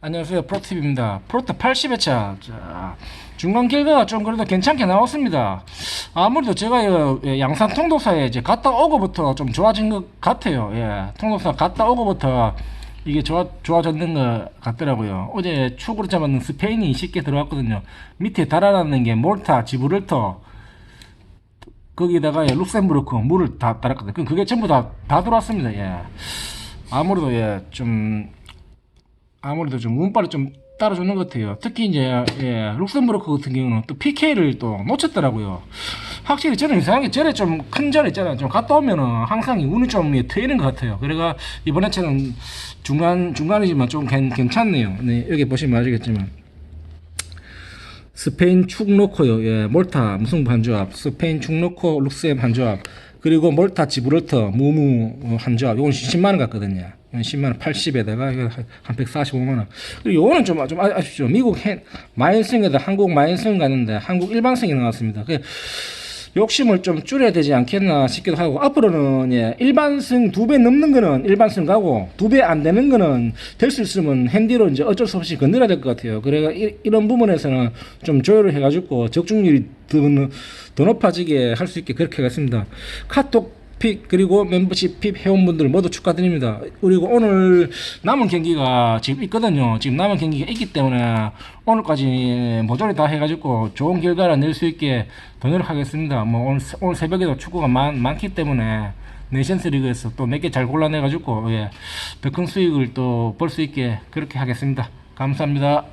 안녕하세요. 프로팁입니다. 프로트 80회차. 자, 중간 결과가 좀 그래도 괜찮게 나왔습니다. 아무래도 제가 요, 예, 양산 통도사에 이제 갔다 오고부터 좀 좋아진 것 같아요. 예, 통도사 갔다 오고부터 이게 좋아, 좋아졌는 것 같더라고요. 어제 축으로 잡았는 스페인이 쉽게 들어왔거든요. 밑에 달아나는 게 몰타 지브롤터 거기다가 예, 룩셈부르크 물을 다 달았거든요. 그게 전부 다, 다 들어왔습니다. 예. 아무래도 예, 좀 아무래도 좀 운빨을 좀 따라주는 것 같아요. 특히 이제 예, 룩셈부르크 같은 경우는 또 PK를 또 놓쳤더라고요. 확실히 저는 이상하게 절에 좀 큰 절 있잖아요. 좀 갔다 오면은 항상 이 운이 좀 예, 트이는 것 같아요. 그래가 이번에처럼 중간 중간이지만 좀 괜, 괜찮네요. 네, 여기 보시면 아시겠지만 스페인 축 놓고요. 예, 몰타 무승부 한 조합, 스페인 축 놓고 룩셈 한 조합, 그리고 몰타 지브롤터 무무 어, 한 조합. 이건 10만 원 같거든요. 10만 원 80에다가 한 145만 원. 그리고 요거는 좀, 좀 아- 아쉽죠. 미국 해, 마인승에다 한국 마인승 갔는데 한국 일반승이 나왔습니다. 그 욕심을 좀 줄여야 되지 않겠나 싶기도 하고 앞으로는 예, 일반승 두 배 넘는 거는 일반승 가고 두 배 안 되는 거는 될 수 있으면 핸디로 이제 어쩔 수 없이 건드려야 될 것 같아요. 그래가 이, 이런 부분에서는 좀 조율을 해가지고 적중률이 더, 너- 더 높아지게 할 수 있게 그렇게 하겠습니다. 카톡 픽 그리고 멤버십 픽 회원분들 모두 축하드립니다. 그리고 오늘 남은 경기가 지금 있거든요. 지금 남은 경기가 있기 때문에 오늘까지 모조리 다 해가지고 좋은 결과를 낼 수 있게 더 노력하겠습니다. 뭐 오늘, 새- 오늘 새벽에도 축구가 많, 많기 때문에 내션스 리그에서 또 몇 개 잘 골라내가지고 예, 더큰 수익을 또벌수 있게 그렇게 하겠습니다. 감사합니다.